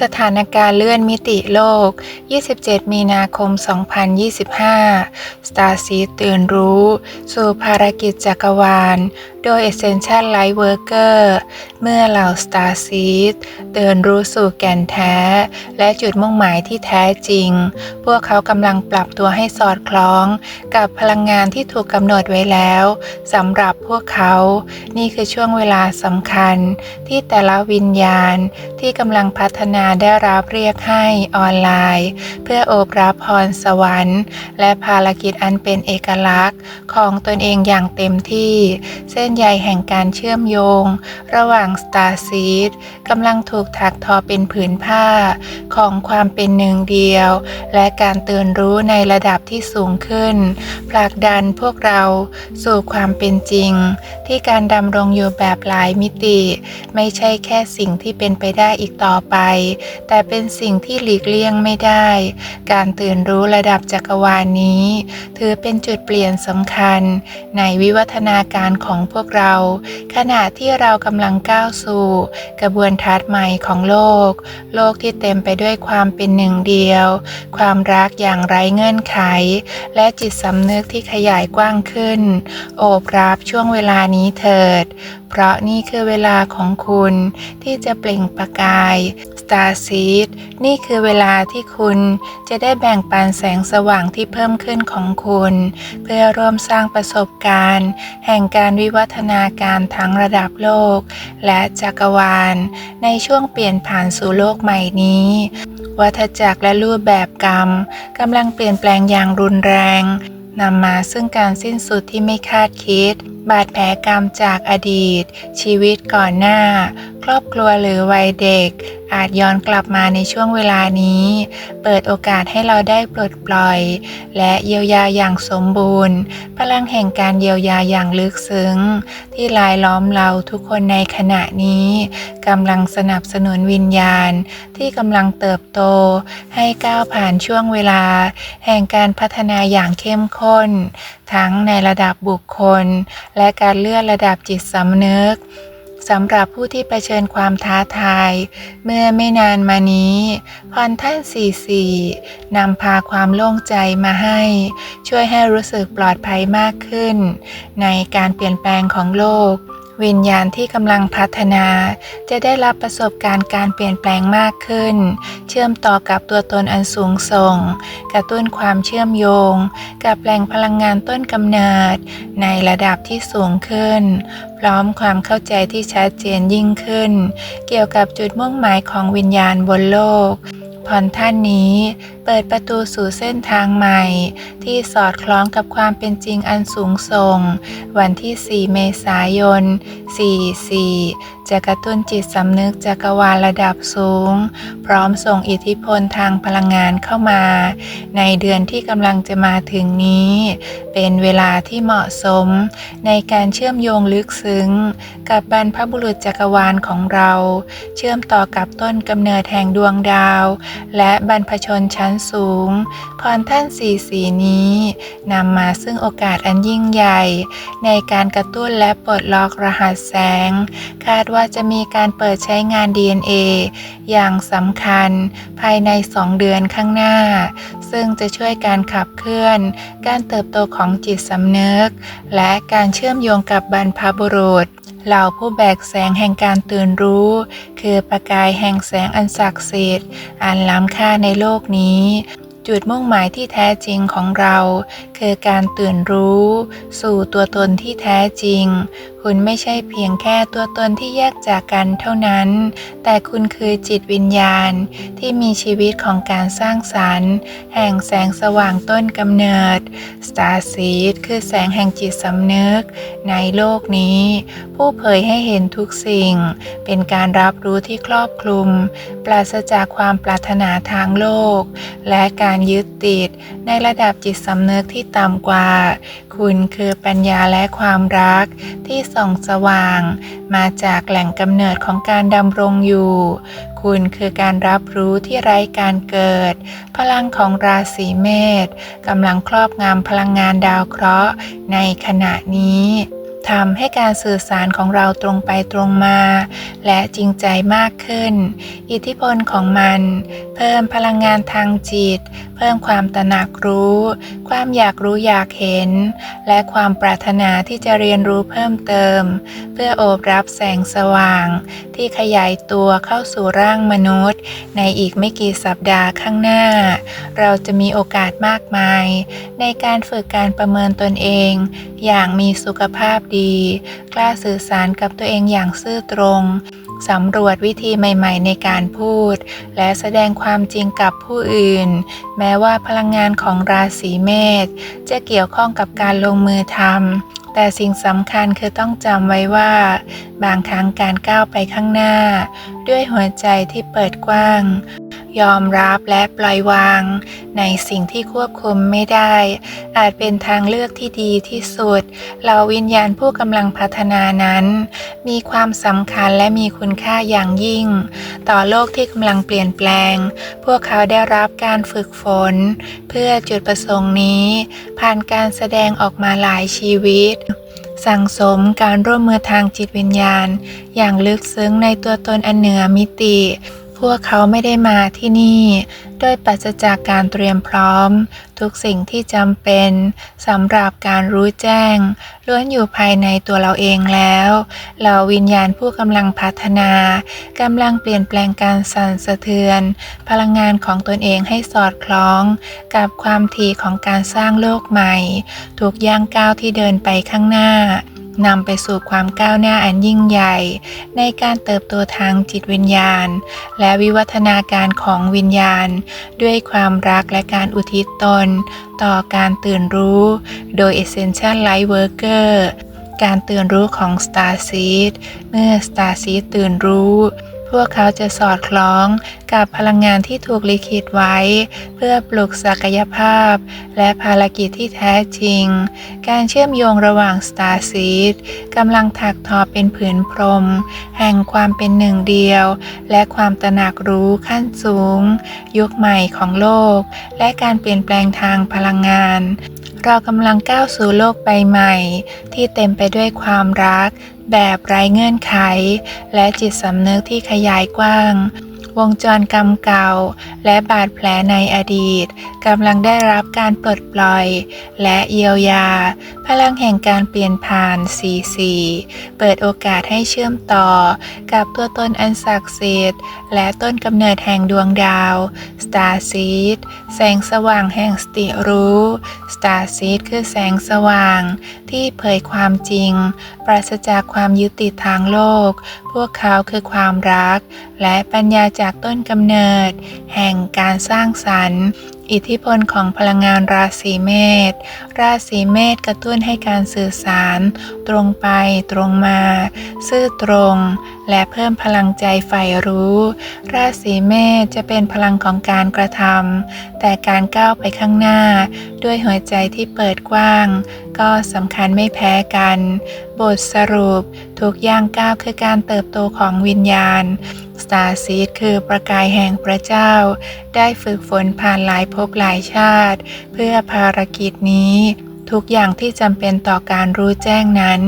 สถานการณ์เลื่อนมิติโลก 27 มีนาคม 2025 Star Seed ตื่นรู้ สู่ภารกิจจักรวาล โดย Essential Light Worker เมื่อเหล่า Star Seed ตื่นรู้สู่แก่นแท้ และจุดมุ่งหมายที่แท้จริง พวกเขากำลังปรับตัวให้สอดคล้อง กับพลังงานที่ถูกกำหนดไว้แล้วสำหรับพวกเขา นี่คือช่วงเวลาสำคัญ ที่แต่ละวิญญาณที่กำลังพัฒนาได้รับเรียกให้ออนไลน์ เพื่อโอบรับพรสวรรค์ และภารกิจอันเป็นเอกลักษณ์ ของตนเองอย่างเต็มที่ เส้นใยแห่งการเชื่อมโยง ระหว่าง Star Seed กำลังถูกถักทอเป็นผืนผ้า ของความเป็นหนึ่งเดียว และการตื่นรู้ในระดับที่สูงขึ้นผลักดันพวกเราสู่ความเป็นจริง ที่การดำรงอยู่แบบหลายมิติ ไม่ใช่แค่สิ่งที่เป็นไปได้อีกต่อไป แต่เป็นสิ่งที่หลีกเลี่ยงไม่ได้ การตื่นรู้ระดับจักรวาลนี้ ถือเป็นจุดเปลี่ยนสำคัญ ในวิวัฒนาการของพวกเรา ขณะที่เรากำลังก้าวสู่ กระบวนทัศน์ใหม่ของโลก โลกที่เต็มไปด้วยความเป็นหนึ่งเดียว ความรักอย่างไร้เงื่อนไข และจิตสำนึกที่ขยายกว้างขึ้น โอบรับช่วงเวลานี้เถิด เพราะนี่คือเวลาของคุณที่จะเปล่งประกาย Star Seed นี่คือเวลาที่คุณจะได้แบ่งปันแสงสว่างที่เพิ่มขึ้นของคุณ เพื่อร่วมสร้างประสบการณ์ แห่งการวิวัฒนาการทั้งระดับโลก และจักรวาล ในช่วงเปลี่ยนผ่านสู่โลกใหม่นี้วัฏจักรและรูปแบบกรรมกำลังเปลี่ยนแปลงอย่างรุนแรงนำมาซึ่งการสิ้นสุดที่ไม่คาดคิด บาดแผลกรรมจากอดีต ชีวิตก่อนหน้า ครอบครัวหรือวัยเด็ก อาจย้อนกลับมาในช่วงเวลานี้ เปิดโอกาสให้เราได้ปลดปล่อย และเยียวยาอย่างสมบูรณ์ พลังแห่งการเยียวยาอย่างลึกซึ้ง ที่ลายล้อมเราทุกคนในขณะนี้กำลังสนับสนุนวิญญาณ ที่กำลังเติบโต ให้ก้าวผ่านช่วงเวลา แห่งการพัฒนาอย่างเข้มข้น ทั้งในระดับบุคคล และการเลื่อนระดับจิตสำนึก สำหรับผู้ที่เผชิญความท้าทาย เมื่อไม่นานมานี้พรท่านสี่สี่นำพาความโล่งใจมาให้ ช่วยให้รู้สึกปลอดภัยมากขึ้น ในการเปลี่ยนแปลงของโลก วิญญาณที่กำลังพัฒนา จะได้รับประสบการณ์การเปลี่ยนแปลงมากขึ้น เชื่อมต่อกับตัวตนอันสูงส่ง กระตุ้นความเชื่อมโยง กับแหล่งพลังงานต้นกำเนิด ในระดับที่สูงขึ้น พร้อมความเข้าใจที่ชัดเจนยิ่งขึ้น เกี่ยวกับจุดมุ่งหมายของวิญญาณบนโลก พรท่านนี้ เปิดประตูสู่เส้นทางใหม่ ที่สอดคล้องกับความเป็นจริงอันสูงส่ง วันที่ 4 เมษายน 44จะกระตุ้นจิตสำนึกจักรวาลระดับสูง พร้อมส่งอิทธิพลทางพลังงานเข้ามา ในเดือนที่กำลังจะมาถึงนี้ เป็นเวลาที่เหมาะสม ในการเชื่อมโยงลึกซึ้ง กับบรรพบุรุษจักรวาลของเรา เชื่อมต่อกับต้นกำเนิดแห่งดวงดาว และบรรพชนชั้นสูงพรท่านสีสีนี้นำมาซึ่งโอกาสอันยิ่งใหญ่ ในการกระตุ้นและปลดล็อกรหัสแสง คาดว่าจะมีการเปิดใช้งาน DNA อย่างสำคัญภายใน 2 เดือนข้างหน้า ซึ่งจะช่วยการขับเคลื่อน การเติบโตของจิตสำนึก และการเชื่อมโยงกับบรรพบุรุษเหล่าผู้แบกแสงแห่งการตื่นรู้ คือประกายแห่งแสงอันศักดิ์สิทธิ์อันล้ำค่าในโลกนี้ จุดมุ่งหมายที่แท้จริงของเรา คือการตื่นรู้ สู่ตัวตนที่แท้จริง คุณไม่ใช่เพียงแค่ตัวตนที่แยกจากกันเท่านั้น แต่คุณคือจิตวิญญาณที่มีชีวิตของการสร้างสรรค์ แห่งแสงสว่างต้นกำเนิด Star Seed คือแสงแห่งจิตสำนึก ในโลกนี้ ผู้เผยให้เห็นทุกสิ่ง เป็นการรับรู้ที่ครอบคลุม ปราศจากความปรารถนาทางโลก และการการยึดติด ในระดับจิตสำนึกที่ต่ำกว่า คุณคือปัญญาและความรักที่ส่องสว่าง มาจากแหล่งกำเนิดของการดำรงอยู่ คุณคือการรับรู้ที่ไร้การเกิด พลังของราศีเมษกำลังครอบงำพลังงานดาวเคราะห์ในขณะนี้ ทำให้การสื่อสารของเราตรงไปตรงมา และจริงใจมากขึ้น อิทธิพลของมัน เพิ่มพลังงานทางจิตเพิ่มความตระหนักรู้ ความอยากรู้อยากเห็น และความปรารถนาที่จะเรียนรู้เพิ่มเติม เพื่อโอบรับแสงสว่าง ที่ขยายตัวเข้าสู่ร่างมนุษย์ ในอีกไม่กี่สัปดาห์ข้างหน้า เราจะมีโอกาสมากมาย ในการฝึกการประเมินตนเอง อย่างมีสุขภาพดี กล้าสื่อสารกับตัวเองอย่างซื่อตรงสำรวจวิธีใหม่ ๆ ในการพูด และแสดงความจริงกับผู้อื่น แม้ว่าพลังงานของราศีเมษจะเกี่ยวข้องกับการลงมือทำแต่สิ่งสำคัญคือต้องจำไว้ว่า บางครั้งการก้าวไปข้างหน้า ด้วยหัวใจที่เปิดกว้าง ยอมรับและปล่อยวาง ในสิ่งที่ควบคุมไม่ได้ อาจเป็นทางเลือกที่ดีที่สุด เราวิญญาณผู้กำลังพัฒนานั้น มีความสำคัญและมีคุณค่าอย่างยิ่ง ต่อโลกที่กำลังเปลี่ยนแปลง พวกเขาได้รับการฝึกฝน เพื่อจุดประสงค์นี้ ผ่านการแสดงออกมาหลายชีวิตสั่งสมการร่วมมือทางจิตวิญญาณ อย่างลึกซึ้งในตัวตนอันเหนือมิติ พวกเขาไม่ได้มาที่นี่ โดยปราศจากการเตรียมพร้อม ทุกสิ่งที่จำเป็นสำหรับการรู้แจ้ง ล้วนอยู่ภายในตัวเราเองแล้วเราวิญญาณผู้กำลังพัฒนากำลังเปลี่ยนแปลงการสั่นสะเทือน พลังงานของตนเองให้สอดคล้อง กับความถี่ของการสร้างโลกใหม่ทุกย่างก้าวที่เดินไปข้างหน้า นำไปสู่ความก้าวหน้าอันยิ่งใหญ่ ในการเติบโตทางจิตวิญญาณ และวิวัฒนาการของวิญญาณ ด้วยความรักและการอุทิศตน ต่อการตื่นรู้ โดย Essential Light Worker การตื่นรู้ของ Star Seed เมื่อ Star Seed ตื่นรู้ วกเขาจะสอดคล้องกับพลังงานที่ถูกลิขิตไว้ เพื่อปลุกศักยภาพ และภารกิจที่แท้จริง การเชื่อมโยงระหว่าง Star Seed กำลังถักทอเป็นผืนพรม แห่งความเป็นหนึ่งเดียว และความตระหนักรู้ขั้นสูง ยุคใหม่ของโลก และการเปลี่ยนแปลงทางพลังงาน เรากำลังก้าวสู่โลกใบใหม่ ที่เต็มไปด้วยความรัก แบบไร้เงื่อนไข และจิตสำนึกที่ขยายกว้าง วงจรกรรมเก่า และบาดแผลในอดีตกำลังได้รับการปลดปล่อย และเยียวยา พลังแห่งการเปลี่ยนผ่าน4-4เปิดโอกาสให้เชื่อมต่อ กับตัวตนอันศักดิ์สิทธิ์และต้นกำเนิดแห่งดวงดาว Star Seed แสงสว่างแห่งสติรู้ Star Seed คือแสงสว่างที่เผยความจริงปราศจากความยึดติดทางโลก พวกเขาคือความรัก และปัญญาจากต้นกำเนิด แห่งการสร้างสรรค์ อิทธิพลของพลังงานราศีเมษ ราศีเมษกระตุ้นให้การสื่อสาร ตรงไปตรงมา ซื่อตรง และเพิ่มพลังใจใฝ่รู้ ราศีเมษจะเป็นพลังของการกระทำแต่การก้าวไปข้างหน้า ด้วยหัวใจที่เปิดกว้าง ก็สำคัญไม่แพ้กัน บทสรุปทุกย่างก้าวคือการเติบโตของวิญญาณสตาร์ซีดคือประกายแห่งพระเจ้า ได้ฝึกฝนผ่านหลายภพหลายชาติ เพื่อภารกิจนี้ ทุกอย่างที่จำเป็นต่อการรู้แจ้งนั้น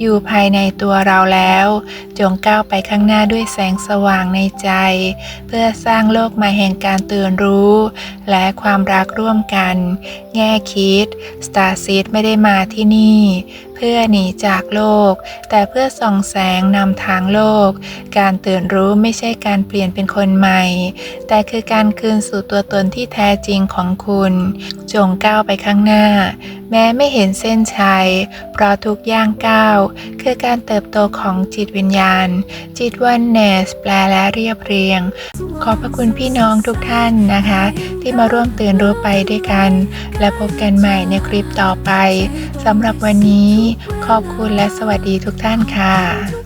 อยู่ภายในตัวเราแล้ว จงก้าวไปข้างหน้าด้วยแสงสว่างในใจ เพื่อสร้างโลกใหม่แห่งการตื่นรู้ และความรักร่วมกัน แง่คิด Star Seed ไม่ได้มาที่นี่ เพื่อหนีจากโลก แต่เพื่อส่องแสงนำทางโลก การตื่นรู้ไม่ใช่การเปลี่ยนเป็นคนใหม่ แต่คือการคืนสู่ตัวตนที่แท้จริงของคุณ จงก้าวไปข้างหน้า แม้ไม่เห็นเส้นชัย เพราะทุกย่างก้าว คือการเติบโตของจิตวิญญาณ จิตวันเนส แปลและเรียบเรียง ขอพระคุณพี่น้องทุกท่านนะคะ ที่มาร่วมตื่นรู้ไปด้วยกัน และพบกันใหม่ในคลิปต่อไปสำหรับวันนี้ ขอบคุณและสวัสดีทุกท่านค่ะ